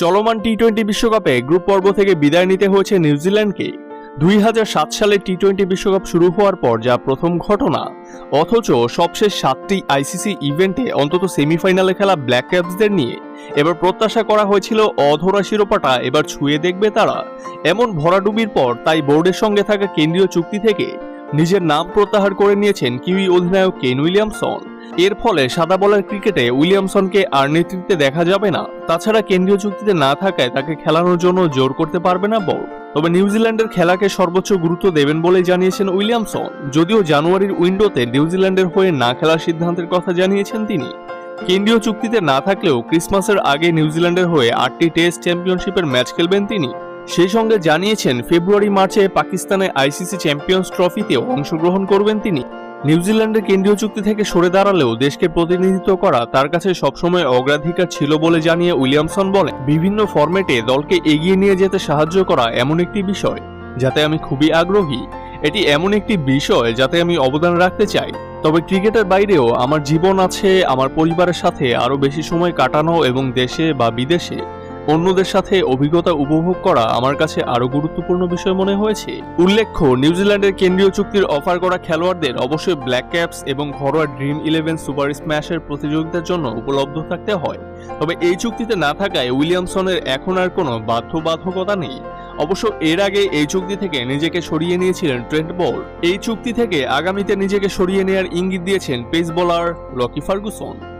চলমান T twenty বিশ্বকাপে group পর্ব থেকে বিদায় নিতে হয়েছে নিউজিল্যান্ডকে। দুই হাজার সাত সালে টি টোয়েন্টি বিশ্বকাপ শুরু হওয়ার পর যা প্রথম ঘটনা, অথচ সবশেষ সাতটি আইসিসি ইভেন্টে অন্তত সেমিফাইনালে খেলা ব্ল্যাক ক্যাপসদের নিয়ে। এবার প্রত্যাশা করা হয়েছিল অধরা শিরোপাটা এবার ছুঁয়ে দেখবে তারা। এমন ভরাডুবির পর তাই বোর্ডের সঙ্গে থাকা কেন্দ্রীয় চুক্তি থেকে নিজের নাম প্রত্যাহার করে নিয়েছেন কিউই অধিনায়ক কেন উইলিয়ামসন। এর ফলে সাদা বলার ক্রিকেটে উইলিয়ামসনকে আর নেতৃত্বে দেখা যাবে না। তাছাড়া কেন্দ্রীয় চুক্তিতে না থাকায় তাকে খেলানোর জন্য জোর করতে পারবে না বোর্ড। তবে নিউজিল্যান্ডের খেলাকে সর্বোচ্চ গুরুত্ব দেবেন বলে জানিয়েছেন উইলিয়ামসন। যদিও জানুয়ারির উইন্ডোতে নিউজিল্যান্ডের হয়ে না খেলার সিদ্ধান্তের কথা জানিয়েছেন তিনি। কেন্দ্রীয় চুক্তিতে না থাকলেও ক্রিসমাসের আগে নিউজিল্যান্ডের হয়ে আটটি টেস্ট চ্যাম্পিয়নশিপের ম্যাচ খেলবেন তিনি। সেই সঙ্গে জানিয়েছেন, ফেব্রুয়ারি মার্চে পাকিস্তানে আইসিসি চ্যাম্পিয়ন্স ট্রফিতেও অংশগ্রহণ করবেন তিনি। নিউজিল্যান্ডের কেন্দ্রীয় চুক্তি থেকে সরে দাঁড়ালেও দেশকে প্রতিনিধিত্ব করা তার কাছে সবসময় অগ্রাধিকার ছিল বলে জানিয়ে উইলিয়ামসন বলেন, বিভিন্ন ফরম্যাটে দলকে এগিয়ে নিয়ে যেতে সাহায্য করা এমন একটি বিষয় যাতে আমি খুবই আগ্রহী। এটি এমন একটি বিষয় যাতে আমি অবদান রাখতে চাই। তবে ক্রিকেটের বাইরেও আমার জীবন আছে, আমার পরিবারের সাথে আরও বেশি সময় কাটানো এবং দেশে বা বিদেশে অন্যদের সাথে অভিজ্ঞতা উপভোগ করা আমার কাছে আরও গুরুত্বপূর্ণ বিষয় মনে হয়েছে। উল্লেখ্য নিউজিল্যান্ডের কেন্দ্রীয় চুক্তির অফার করা খেলোয়াড়দের অবশ্যই ব্ল্যাক ক্যাপস এবং ঘরোয়া ড্রিম ইলেভেন সুপার স্ম্যাশের প্রতিযোগিতার জন্য উপলব্ধ থাকতে হয়। তবে এই চুক্তিতে না থাকায় উইলিয়ামসনের এখন আর কোনো বাধ্যবাধকতা নেই। অবশ্য এর আগে এই চুক্তি থেকে নিজেকে সরিয়ে নিয়েছিলেন ট্রেন্ট বল এই চুক্তি থেকে আগামীতে নিজেকে সরিয়ে নেয়ার ইঙ্গিত দিয়েছেন পেস বোলার লকি ফার্গুসন